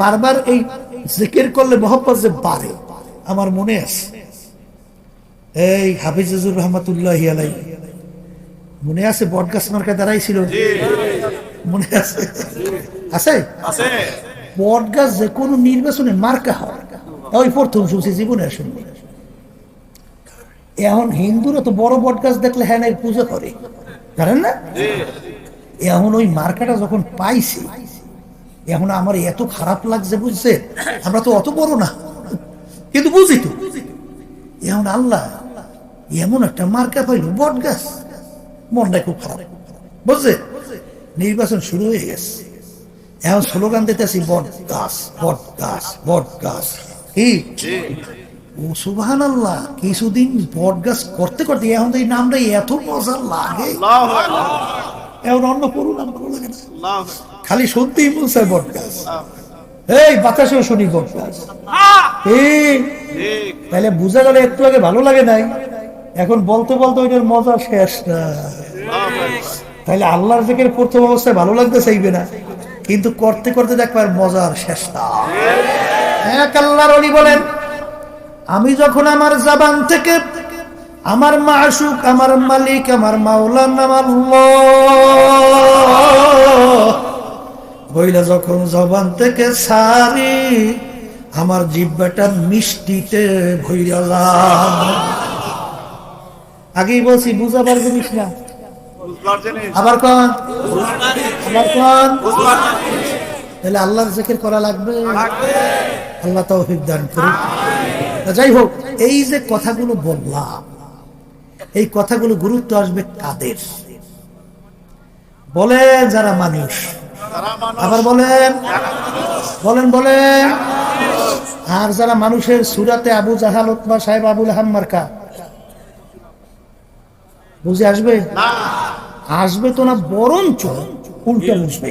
বারবার এই জিকির করলে মহব্বত যে বাড়ে আমার মনে আছে। এই হাফিজুর রহমতুল্লাহ আলাই মনে আছে বটগাছ মার্কা দাঁড়াইছিল? মনে আছে? আছে? বটগাছ যে কোনো নির্বাচনে মার্কা হয় ওই প্রথম শুনছি জীবনে শুনব এখন হিন্দুরা তো বড় বটগাছ দেখলে হ্যাঁ পুজো করে। জানেন না? এখন ওই মার্কাটা যখন পাইছি এখন আমার এত খারাপ লাগছে বুঝছে? আমরা তো অত বড় না। কিন্তু বুঝি তো। এখন আল্লাহ এমন একটা মার্কা পাইল বট গাছ। মনটা খুব খারাপ বুঝছে? নির্বাচন শুরু হয়ে গেছে। এখন স্লোগান দিতেছি বট গাছ বট গাছ বট গাছ। কি? ও সুবাহান আল্লাহ কিছুদিন বট গাছ করতে করতে এখন এই নামটা এত মজা লাগে। এখন অন্য নাম ভালো লাগে না। খালি শুনতেই বলছে বট গাছ এই বাতাসেও শুনি বট গাছ এই, তাহলে বুঝা গেলে একটু আগে ভালো লাগে নাই। এখন বলতে বলতে ওইটার মজা শেষ না। তাহলে আল্লাহর জেকের প্রথম অবস্থায় ভালো লাগতে চাইবে না। কিন্তু করতে করতে দেখবার মজার শেষ না। এক আল্লাহর অলি বলেন আমি যখন আমার জাবান থেকে আমার মাসুক আমার মালিক আমার মাওলান আমার বইলা যখন জবান থেকে সারি আমার জিব্বাটা মিষ্টিতে ভইরালাম আগেই বলছি বুঝাবার জিনিস না। আবার কন? আবার কন? তাহলে আল্লাহর জিকির করা লাগবে। আল্লাহ তৌফিক দান করুন যাই হোক এই যে কথাগুলো বললাম এই কথাগুলো গুরুত্ব আসবে কাদের? বলে যারা মানুষ। আবার বলেন বলেন বলেন। আর যারা মানুষের সুরাতে আবু জাহাল উতবা সাহেব আবুল হাম্মার্কা বুঝে আসবে? আসবে তো না বরঞ্চ উল্টে বুঝবে।